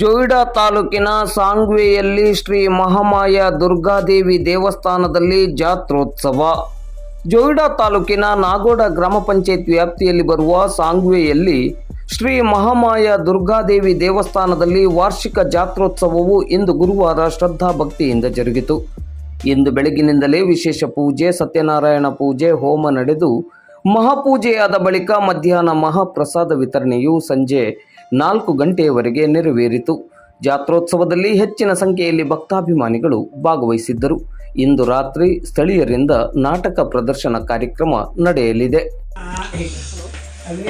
ಜೋಯಿಡಾ ತಾಲೂಕಿನ ಸಾಂಗ್ವೆಯಲ್ಲಿ ಶ್ರೀ ಮಹಾಮಾಯ ದುರ್ಗಾದೇವಿ ದೇವಸ್ಥಾನದಲ್ಲಿ ಜಾತ್ರೋತ್ಸವ. ಜೋಯಿಡಾ ತಾಲೂಕಿನ ನಾಗೋಡ ಗ್ರಾಮ ಪಂಚಾಯತ್ ವ್ಯಾಪ್ತಿಯಲ್ಲಿ ಬರುವ ಸಾಂಗ್ವೆಯಲ್ಲಿ ಶ್ರೀ ಮಹಾಮಾಯ ದುರ್ಗಾದೇವಿ ದೇವಸ್ಥಾನದಲ್ಲಿ ವಾರ್ಷಿಕ ಜಾತ್ರೋತ್ಸವವು ಇಂದು ಗುರುವಾರ ಶ್ರದ್ಧಾ ಭಕ್ತಿಯಿಂದ ಜರುಗಿತು. ಇಂದು ಬೆಳಗಿನಿಂದಲೇ ವಿಶೇಷ ಪೂಜೆ, ಸತ್ಯನಾರಾಯಣ ಪೂಜೆ, ಹೋಮ ನಡೆದು ಮಹಾಪೂಜೆಯಾದ ಬಳಿಕ ಮಧ್ಯಾಹ್ನ ಮಹಾಪ್ರಸಾದ ವಿತರಣೆಯು ಸಂಜೆ ನಾಲ್ಕು ಗಂಟೆಯವರೆಗೆ ನೆರವೇರಿತು ಜಾತ್ರೋತ್ಸವದಲ್ಲಿ ಹೆಚ್ಚಿನ ಸಂಖ್ಯೆಯಲ್ಲಿ ಭಕ್ತಾಭಿಮಾನಿಗಳು ಭಾಗವಹಿಸಿದ್ದರು ಇಂದು ರಾತ್ರಿ ಸ್ಥಳೀಯರಿಂದ ನಾಟಕ ಪ್ರದರ್ಶನ ಕಾರ್ಯಕ್ರಮ ನಡೆಯಲಿದೆ ಅಗ್ನಿ